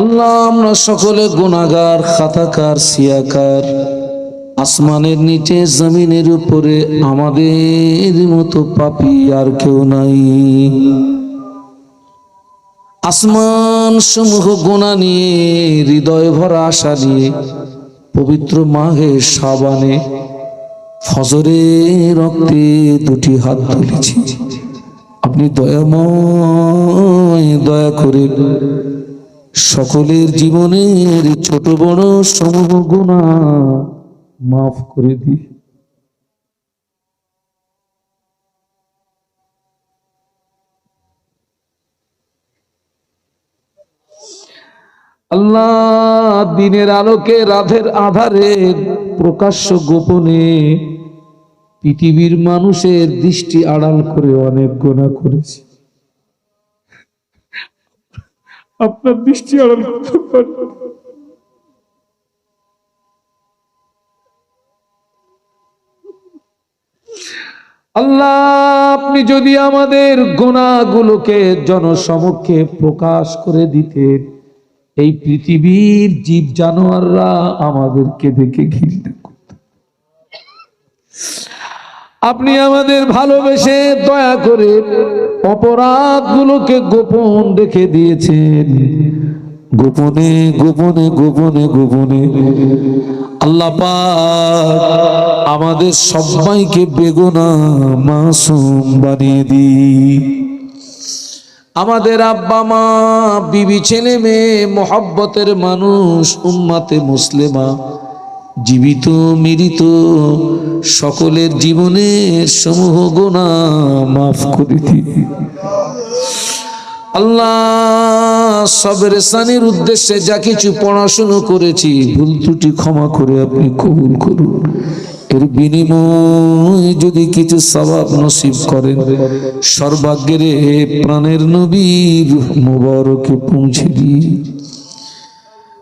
আল্লাহ, আমরা সকলে গুণাগার খাতাকার, সিয়াকার। আসমানের নিচে, জমিনের উপরে, আমাদের মতো পাপি আর কেউ নাই। আসমান সমূহ গোনা নিয়ে, হৃদয় ভরা আশা নিয়ে, পবিত্র মাহে সাবানে ফজরে রক্তে দুটি হাত তুলেছি। আপনি দয়াময়, দয়া করে সকলের জীবনের ছোট বড় সমূহ গুণা মাফ করে দিই আল্লাহ দিনের আলোকে রাধের আধারে প্রকাশ্য গোপনে পৃথিবীর মানুষের দৃষ্টি আড়াল করে অনেক গোনা করেছি। আপনার দৃষ্টি পারি। আল্লাহ, আপনি যদি আমাদের গোনাগুলোকে জনসমক্ষে প্রকাশ করে দিতেন, এই পৃথিবীর জীব জানোয়াররা আমাদেরকে দেখে ঘৃণা করত আপনি আমাদের ভালোবেসে দয়া করে অপরাধগুলোকে গোপন রেখে দিয়েছেন। গোপনে গোপনে গোপনে গোপনে। আল্লাহ আমাদের সবাইকে বেগুনা মাসুম বানিয়ে দিই আমাদের আব্বা মা, বিবি, ছেলে মেয়ে, মোহাব্বতের মানুষ, উম্মাতে মুসলিমা জীবিত, মৃত, সকলের জীবনের সমূহ গোনা মাফ করে দিই আল্লাহ সবের সানির উদ্দেশ্যে যা কিছু পড়াশুনো করেছি, ভুল ত্রুটি ক্ষমা করে আপনি কবুল করুন। এর বিনিময় যদি কিছু সবাব নসিব করেন সর্বাগ্যের প্রাণের নবীর মুবারকে পৌঁছে দিই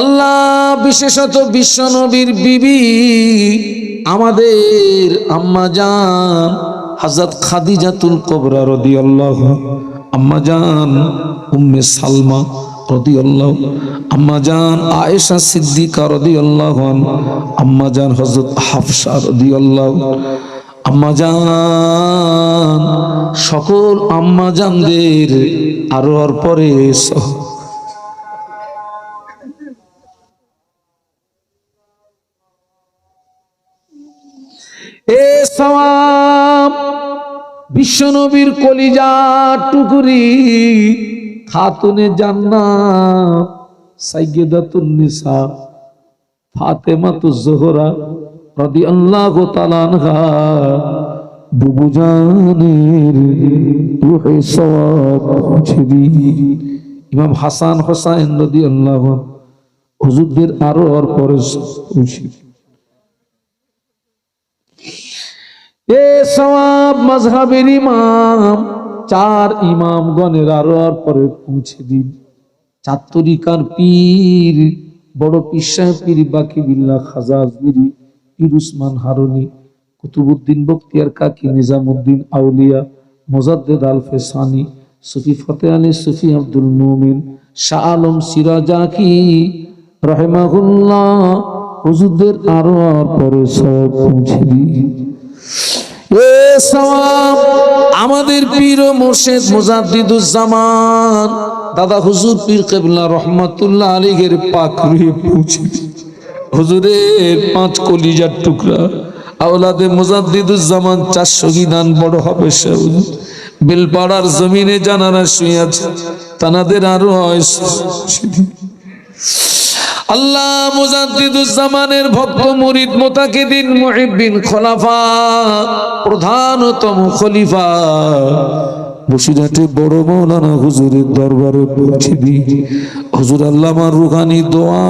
আল্লাহ বিশেষত বিশ্ব নবীর বিবি, আমাদের আম্মা জান হাজরত খাদিজাতুল কবরা রদি আল্লাহ আম্মা জান, উম্মে সালমা রদি আল্লাহ আম্মা জান আয়েশা সিদ্দিকা রদি আল্লাহ আম্মা জান হজরত হাফসা রদি আল্লাহ আম্মা জান, সকল আম্মা জানদের আরও আর পরে এ সওয়াব, বিশ্বনবীর কলিজা টুকুরি খাতুনে জান্নাত, সাইয়্যিদাতুন নিসা জোহরা রাদিয়াল্লাহু তাআলা আনহা হাসান হোসাইন রাদিয়াল্লাহু হুজুরদের আরও আর পরে দিন এ ইমাম, চার আরও পরে পৌঁছে দিন। চার পীর, বড় সাহেব পীর বাকি বিরি পীর উসমান হারুনি কুতুবুদ্দিন বখতিয়ার কাকি নিজামুদ্দিন আউলিয়া, মোজাদ্দেদ আল ফেসানি সুফি ফতে আলী, সুফি আব্দুল মুমিন, শাহ আলম সিরাজাকি, রহেমাহুল্লাহ, হুজুরদের আরও পরে সব পৌঁছে সওয়াব আমাদের পীর ও মুর্শিদ মুজাদ্দিদুজ্জামান। দাদা হুজুর পীর কেবলা রহমাতুল্লাহ আলীগের পাখরে পৌঁছে হুজুরের পাঁচ কলিজার টুকরা, আওলাদে মুজাদ্দিদুজ্জামান চারশো গিদান বড় হবে সে বেলপাড়ার জমিনে জানারা শুয়ে আছে, তানাদের আরও হয় আল্লাহ মুজাদ্দিদুজ্জামানের ভক্ত মুরিদ মোতাকিদিন মুহিব্বিন খলাফা, প্রধানতম খলিফা। বসিরহাটে বড় মৌলানা হুজুরের দরবারে পৌঁছে দিই। হুজুর আল্লামার রুহানি দোয়া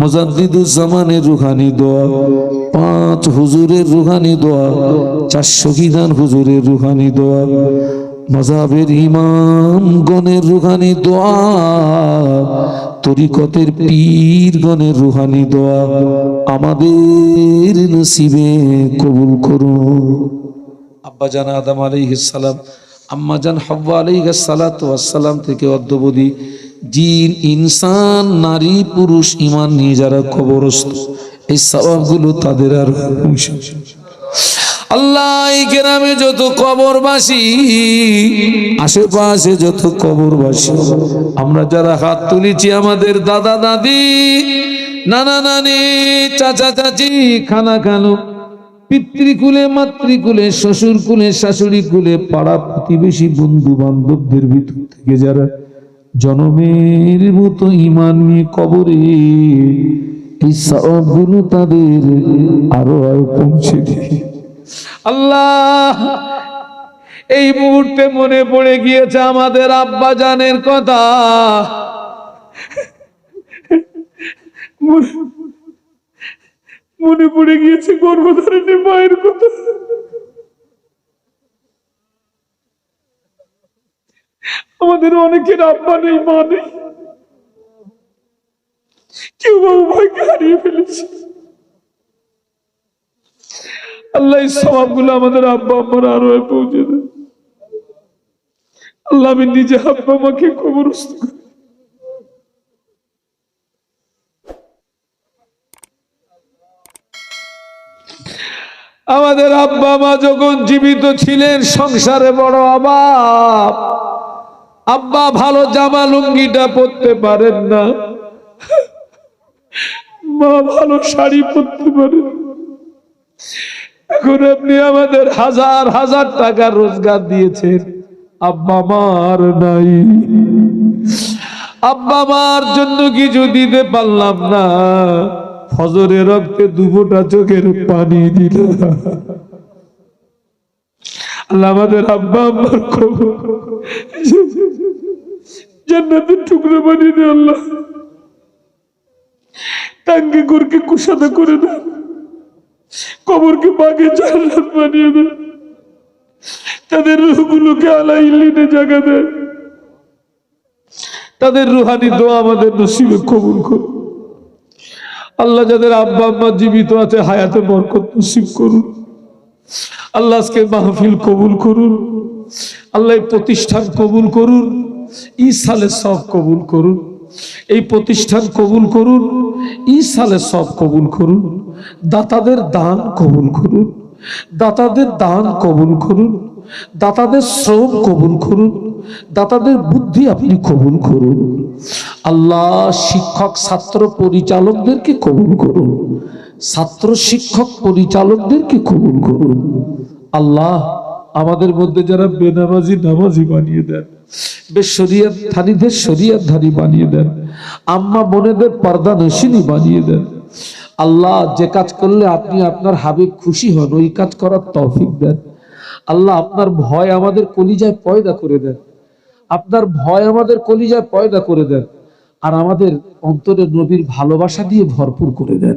মোজাদ্দিদুজ্জামানের রুহানি দোয়া, পাঁচ হুজুরের রুহানি দোয়া চারশো বিধান হুজুরের রুহানি দোয়া, মজাবের ইমাম গণের রুহানি দোয়া তরিকতের পীর গণের রুহানি দোয়া আমাদের নসিবে কবুল করুন। আব্বা জান আদম আলাইহিস সালাম, আম্মা জান হাব্বা আলাইহিস সালাতু ওয়াসসালাম থেকে অদ্যবধি, জিন, ইনসান, নারী, পুরুষ ইমান নিয়ে যারা কবরস্থ, এই সওয়াবগুলো তাদের আর আল্লাহ গ্রামে যত কবরবাসী, আশেপাশে যত কবরবাসী, আমরা যারা হাত তুলেছি আমাদের দাদা, দাদি, নানা, নানি, চাচা, চাচি, খানা, খানো, পিতৃকুলে, মাতৃকুলে শ্বশুর কুলে শাশুড়ি কুলে পাড়া প্রতিবেশী বন্ধু বান্ধবদের ভিতর থেকে যারা জনমের মতো ইমান নিয়ে কবরে এই সবগুলো তাদের আরও আরও পৌঁছে দিয়ে। আল্লাহ, এই মুহূর্তে মনে পড়ে গিয়েছে আমাদের আব্বা জানের কথা। মনে পড়ে গিয়েছে গর্ভধারিণী মায়ের কথা। আমাদের অনেকের আব্বা নেই, মা নেই। কেউ বাবু ভাইকে হারিয়ে ফেলেছে। আল্লাহ এই স্বভাবগুলো আমাদের আব্বা, আম্মার আরও পৌঁছে দেয় আল্লাহ আমি নিজে আব্বা আমাকে কবরস্থ আমাদের আব্বা মা যখন জীবিত ছিলেন, সংসারে বড় অভাব। আব্বা ভালো জামা লুঙ্গিটা পরতে পারেন না। মা ভালো শাড়ি পরতে পারেন। এখন আপনি আমাদের হাজার হাজার টাকা রোজগার দিয়েছেন। আব্বা মার নাই। আব্বা মার জন্য কিছু দিতে পারলাম না। ফজরে রক্তে দুবোটা চোখের পানি দিল আল্লাহ আমাদের আব্বা আম্মার খবর টুকরো বানিয়ে দে আল্লাহ। টাঙ্গে গুরকে কুসাদা করে দেয় কবরকে বাগে জান্নাত বানিয়ে দেয়। তাদের রুহগুলোকে আলা ইল্লিনে জায়গা দেয়। তাদের রুহানি দোয়া আমাদের নসিবে কবুল করুন। আল্লাহ যাদের আব্বা আম্মা জীবিত আছে, হায়াতে বরকত নসিব করুন। আল্লাহ আজকে মাহফিল কবুল করুন। আল্লাহ প্রতিষ্ঠান কবুল করুন। ই সালে সব কবুল করুন। এই প্রতিষ্ঠান কবুল করুন ই সালে সব কবুল করুন, দাতাদের দান কবুল করুন, দাতাদের দান কবুল করুন, দাতাদের শ্রম কবুল করুন, দাতাদের বুদ্ধি আপনি কবুল করুন। আল্লাহ শিক্ষক, ছাত্র পরিচালকদেরকে কবুল করুন, ছাত্র শিক্ষক পরিচালকদেরকে কবুল করুন। আল্লাহ আমাদের মধ্যে যারা বেনামাজি, নামাজি বানিয়ে দেন বেশ শরিয়াত ধারীদের শরিয়াত ধারী বানিয়ে দেন, আম্মা বোনেদের পর্দা নসিনী বানিয়ে দেন। আল্লাহ যে কাজ করলে আপনি আপনার হাবিব খুশি হন, ওই কাজ করার তৌফিক দেন। আল্লাহ আপনার ভয় আমাদের কলিজায় পয়দা করে দেন। আপনার ভয় আমাদের কলিজায় পয়দা করে দেন। আর আমাদের অন্তরে নবীর ভালোবাসা দিয়ে ভরপুর করে দেন।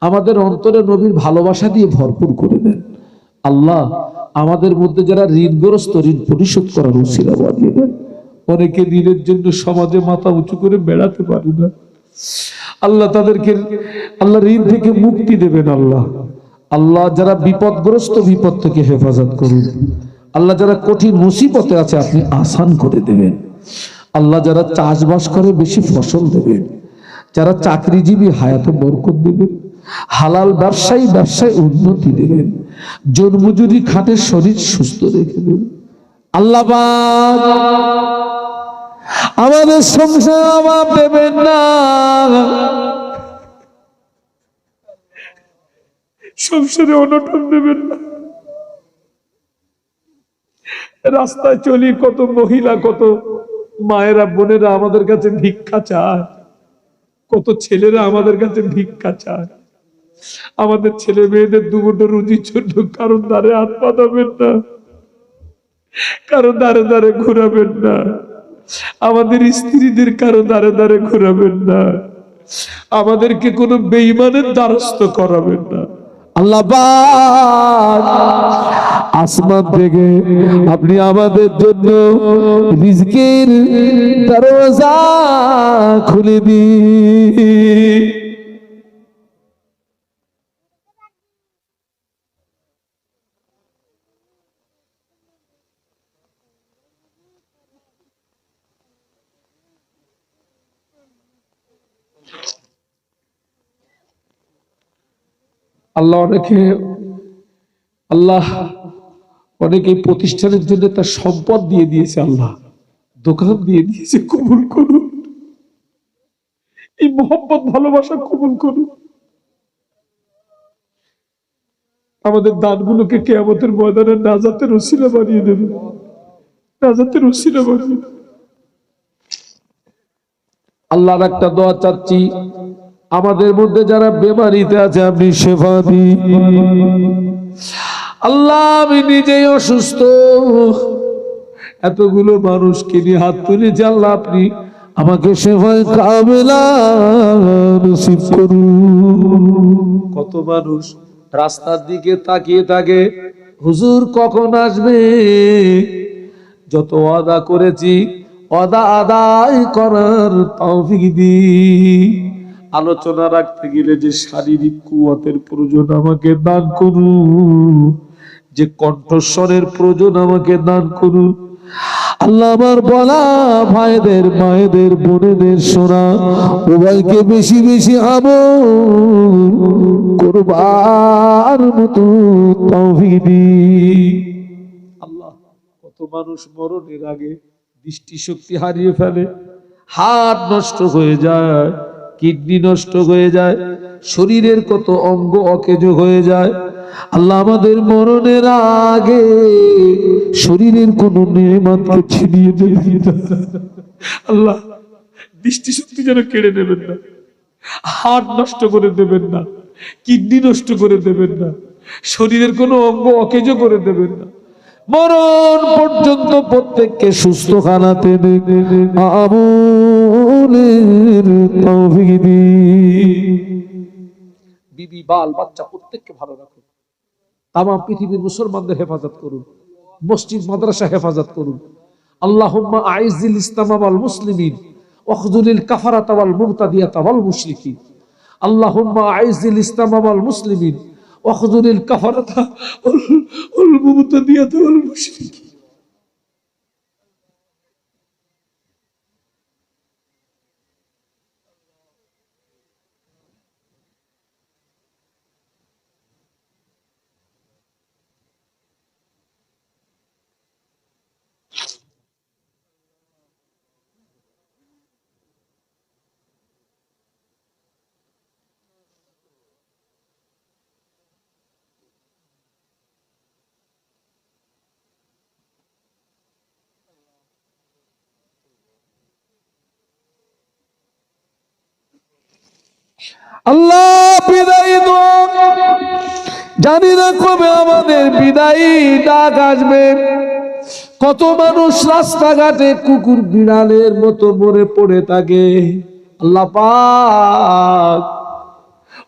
আমাদের অন্তরে নবীর ভালোবাসা দিয়ে ভরপুর করে দেন। আল্লাহ আমাদের মধ্যে যারা ঋণগ্রস্ত, ঋণ পরিশোধ করার দেন অনেকে ঋণের জন্য সমাজে মাথা উঁচু করে বেড়াতে পারে না। আল্লাহ তাদেরকে, আল্লাহ ঋণ থেকে মুক্তি দেবেন আল্লাহ। আল্লাহ যারা বিপদগ্রস্ত, বিপদ থেকে হেফাজত করুন। আল্লাহ যারা কঠিন মুসিবতে আছে, আপনি আসান করে দেবেন। আল্লাহ যারা চাষবাস করে, বেশি ফসল দেবেন। যারা চাকরিজীবী, হায়াতে বরকত দেবেন। হালাল ব্যবসায়ী ব্যবসায় উন্নতি দেবেন। জন্মজুরি খাটের শরীর সুস্থ রেখে দেবেন। আল্লাহ আমাদের সংসার অভাব দেবেন না। সংসারে অনটন দেবেন না। রাস্তায় চলি, কত মহিলা, কত মায়েরা, বোনেরা আমাদের কাছে ভিক্ষা চায়। কত ছেলেরা আমাদের কাছে ভিক্ষা চায়। আমাদের ছেলে মেয়েদের দুমুটো রুজির জন্য কারণ দ্বারে হাত পাতাবেন না কারও দ্বারে দ্বারে ঘোরাবেন না। আমাদের স্ত্রীদের কারও দ্বারে দ্বারে ঘোরাবেন না। আমাদেরকে কোনো বেইমানের দ্বারস্থ করাবেন না। আল্লাহ আসমান থেকে আপনি আমাদের জন্য দরজা খুলে দিন। আল্লাহ অনেকে আল্লাহ অনেকে প্রতিষ্ঠানের জন্য তার সম্পদ দিয়ে দিয়েছে আল্লাহ। দোকান দিয়ে দিয়েছে, কবুল করুন। এই মোহাম্মত ভালোবাসা কবুল করুন। আমাদের দানগুলোকে কেয়ামতের ময়দানে নাজাতের রসিলা বানিয়ে দেবে। নাজাতের রসিলা বানিয়ে দেবে। আল্লাহর একটা দোয়া চাচ্ছি। আমাদের মধ্যে যারা বেমারিতে আছে, আপনি সেবা দিন। আল্লাহ, আমি নিজেই অসুস্থ। এতগুলো মানুষকে নিয়ে হাত তুলেছি আল্লাহ, আপনি আমাকে সেবায় কামেলা কত মানুষ রাস্তার দিকে তাকিয়ে থাকে, হুজুর কখন আসবে? যত ওয়াদা করেছি অদা আদায় করার তৌফিক দি আলোচনা রাখতে গেলে যে শারীরিক কুয়াতের প্রয়োজন আমাকে দান করুন। যে কণ্ঠস্বরের প্রয়োজন আমাকে দান করুন। আল্লাহ আমার বলা ভাইদের, মায়েদের, বোনেদের সোনা মোবাইলকে বেশি বেশি আমল করবার মতো তৌফিক আল্লাহ কত মানুষ মরণের আগে দৃষ্টিশক্তি হারিয়ে ফেলে, হাত নষ্ট হয়ে যায়। কিডনি নষ্ট হয়ে যায়, শরীরের কত অঙ্গ অকেজ হয়ে যায়। আল্লাহ আমাদের মরণের আগে শরীরের কোন নিয়মাতকে ছিনিয়ে দেবে আল্লাহ দৃষ্টিশক্তি যেন কেড়ে নেবেন না হার্ট নষ্ট করে দেবেন না, কিডনি নষ্ট করে দেবেন না, শরীরের কোনো অঙ্গ অকেজ করে দেবেন না। মরণ পর্যন্ত প্রত্যেককে সুস্থ খানাতে আমলের তৌফিক বিবি, বাল, বাচ্চা, প্রত্যেককে ভালো রাখুন। তাম পৃথিবীর মুসলমানদের হেফাজত করুন। মসজিদ, মাদ্রাসা হেফাজত করুন। আল্লাহুম্মা আইজিল ইসলাম ওয়াল মুসলিমিন ওয়াখযুলিল কাফারাতা ওয়াল মুরতাদিয়াতা ওয়াল মুশরিকিন। আল্লাহুম্মা আইজিল ইসলাম ওয়াল মুসলিমিন ওয়াখযুলিল কাফারাতা ওয়াল ওয়াল আল্লাহ বিদায় জানি না কবে আমাদের বিদায়ী ডাক আসবে। কত মানুষ রাস্তাঘাটে কুকুর বিড়ালের মতো মরে পড়ে থাকে। আল্লাহ পাক,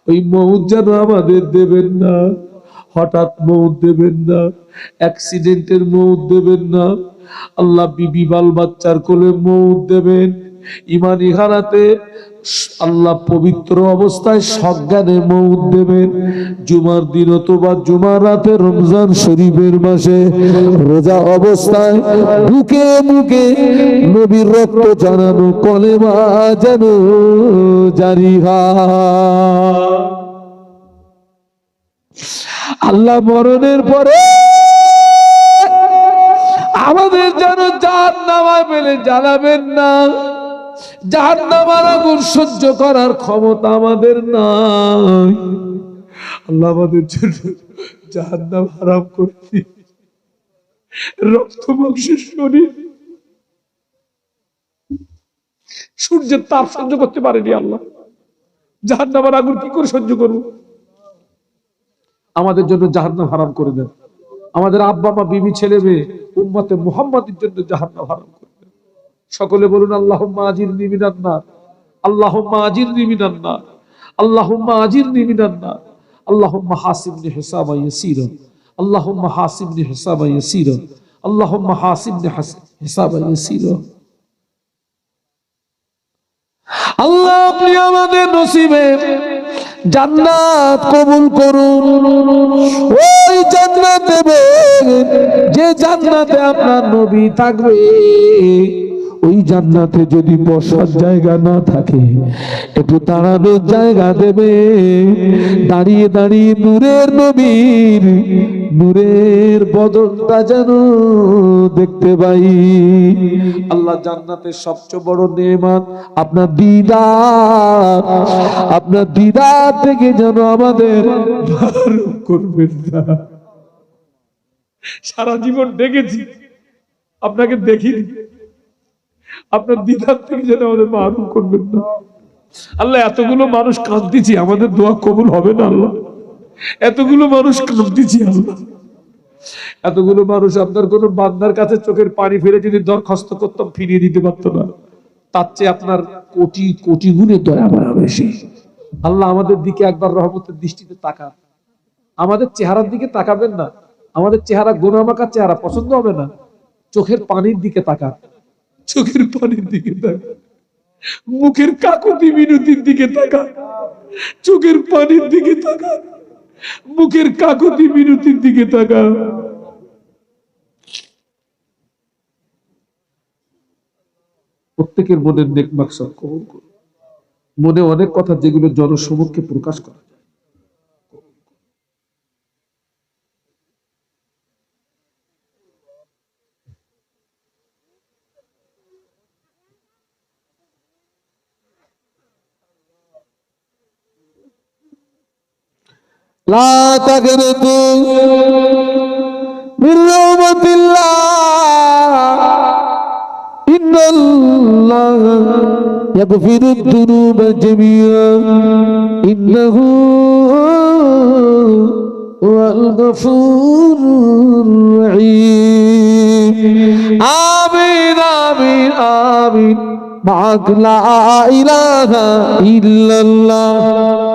ওই মৌত যেন আমাদের দেবেন না। হঠাৎ মৌত দেবেন না অ্যাক্সিডেন্টের মৌত দেবেন না। আল্লাহ বিবি বাল বাচ্চার কোলে মৌত দেবেন। ইমানি হারাতে আল্লাহ পবিত্র অবস্থায় সজ্ঞানে মৌত দেবেন। জুমার দিন অথবা জুমার রাতে রমজান শরীফের মাসে রোজা অবস্থায় বুকে মুখে নবীর রক্ত জানানো কলেমা যেন জারি আল্লাহ মরণের পরে আমাদের যেন জাহান নামা পেলে জানাবেন না। সহ্য করার ক্ষমতা আমাদের নাই। আল্লাহ আমাদের জন্য করে রক্ত সূর্যের তাপ সহ্য করতে পারেনি আল্লাহ। জাহান নামার আগুন কি করে সহ্য করব? আমাদের জন্য জাহান নাম হারাম করে দেন। আমাদের আব্বা মা বিবি ছেলে মেয়ে উম্মতে মুহাম্মাদের জন্য জাহান্নাম হারাম করবেন সকলে বলুন নার, আল্লাহুম্মা আজিরনি মিনান নার, আল্লাহুম্মা আজিরনি মিনান নার, আল্লাহুম্মা হাসিবনি হিসাবা ইয়াসীরা আল্লাহুম্মা হাসিবনি হিসাবা ইয়াসীরা আল্লাহুম্মা হাসিবনি হাস- হিসাবা আল্লাহ, আপনি আমাদের নসিবে জান্নাত কবুল করুন। ওই জান্নাত দেবে যে জান্নাতে আপনার নবী থাকবে। ওই জান্নাতে যদি বসার জায়গা না থাকে, একটু দাঁড়ানোর জায়গা দেবে। দাঁড়িয়ে দাঁড়িয়ে নূরের নবীর, নূরের বদনটা যেন দেখতে পাই। আল্লাহ জান্নাতের সবচেয়ে বড় নেমাত আপনার দিদার। আপনার দিদার থেকে যেন আমাদের সারা জীবন ডেকেছি, আপনাকে দেখিনি। আপনার দিদার থেকে যেন আমাদের মারুফ করবেন না। আল্লাহ, এতগুলো মানুষ কাঁদতেছি, আমাদের দোয়া কবুল হবে না, আল্লাহ। এতগুলো মানুষ কাঁদতেছি, আল্লাহ। এতগুলো মানুষ আপনার কোন বান্দার কাছে চোখের পানি ফেলে যদি দরখাস্ত করতাম, ফিরিয়ে দিতে পারতো না। তার চেয়ে আপনার কোটি কোটি গুণে দয়া মায়া বেশি। আল্লাহ, আমাদের দিকে একবার রহমতের দৃষ্টিতে তাকান। আমাদের চেহারার দিকে তাকাবেন না। আমাদের চেহারা গোনামাকার চেহারা, পছন্দ হবে না। চোখের পানির দিকে তাকান। চোখের পানির দিকে তাকান। মুখের কাকুতি মিনতির দিকে তাকান। চোখের পানির দিকে তাকা মুখের কাকুতি মিনতির দিকে তাকান। প্রত্যেকের মনের নেক মাকসাদ কবুল করুন। মনে অনেক কথা যেগুলো জনসমক্ষে প্রকাশ করা যায়। لا تقنطوا من رحمة الله إن الله يغفر الذنوب جميعا إنه هو الغفور الرحيم آمين آمين آمين معك لا إله إلا الله